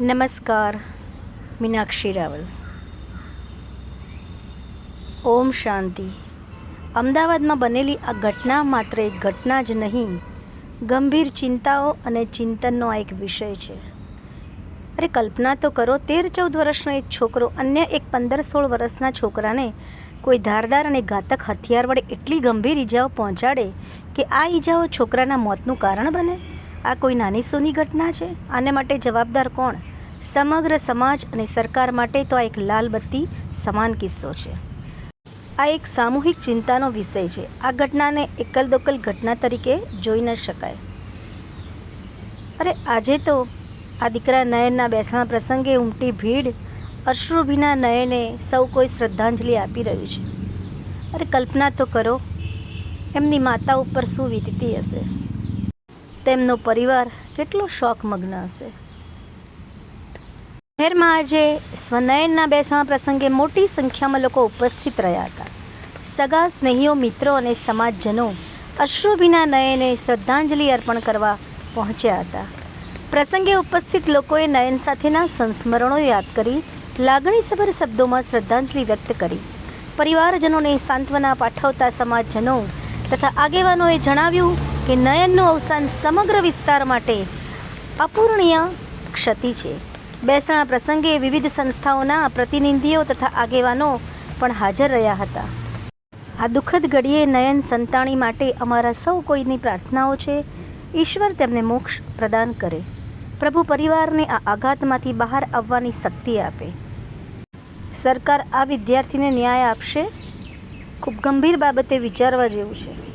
નમસ્કાર, મીનાક્ષી રાવલ. ઓમ શાંતિ. અમદાવાદમાં બનેલી આ ઘટના માત્ર એક ઘટના જ નહીં, ગંભીર ચિંતાઓ અને ચિંતનનો આ એક વિષય છે. અરે કલ્પના તો કરો, તેર ચૌદ વર્ષનો એક છોકરો, અન્ય એક પંદર સોળ વર્ષના છોકરાને કોઈ ધારદાર અને ઘાતક હથિયાર વડે એટલી ગંભીર ઈજાઓ પહોંચાડે કે આ ઈજાઓ છોકરાના મોતનું કારણ બને? આ કોઈ નાની સૂની ઘટના છે? આને માટે જવાબદાર કોણ? સમગ્ર સમાજ અને સરકાર માટે તો આ એક લાલ બત્તી સમાન કિસ્સો છે. આ એક સામૂહિક ચિંતાનો વિષય છે. આ ઘટનાને એકલ દોકલ ઘટના તરીકે જોઈ ન શકાય. અરે, આજે તો આ દીકરા નયનના બેસણા પ્રસંગે ઉમટી ભીડ, અશ્રુભીના નયને સૌ કોઈ શ્રદ્ધાંજલિ આપી રહ્યું છે. અરે, કલ્પના તો કરો, એમની માતા ઉપર શું વીતતી હશે? તેમનો પરિવાર કેટલો શોકમગ્ન હશે. શહેરમાં આજે સ્વનયનના બેસણા પ્રસંગે મોટી સંખ્યામાં લોકો ઉપસ્થિત રહ્યા હતા. સગા સ્નેહીઓ, મિત્રો અને સમાજજનો અશ્રુભીના નયને શ્રદ્ધાંજલિ અર્પણ કરવા પહોંચ્યા હતા. પ્રસંગે ઉપસ્થિત લોકોએ નયન સાથેના સંસ્મરણો યાદ કરી, લાગણીસભર શબ્દોમાં શ્રદ્ધાંજલિ વ્યક્ત કરી. પરિવારજનોને સાંત્વના પાઠવતા સમાજજનો તથા આગેવાનોએ જણાવ્યું કે નયનનું અવસાન સમગ્ર વિસ્તાર માટે અપૂર્ણીય ક્ષતિ છે. બેસણા પ્રસંગે વિવિધ સંસ્થાઓના પ્રતિનિધિઓ તથા આગેવાનો પણ હાજર રહ્યા હતા. આ દુઃખદ ઘડીએ નયન સંતાણી માટે અમારા સૌ કોઈની પ્રાર્થનાઓ છે. ઈશ્વર તેમને મોક્ષ પ્રદાન કરે. પ્રભુ પરિવારને આ આઘાતમાંથી બહાર આવવાની શક્તિ આપે. સરકાર આ વિદ્યાર્થીને ન્યાય આપશે? ખૂબ ગંભીર બાબતે વિચારવા જેવું છે.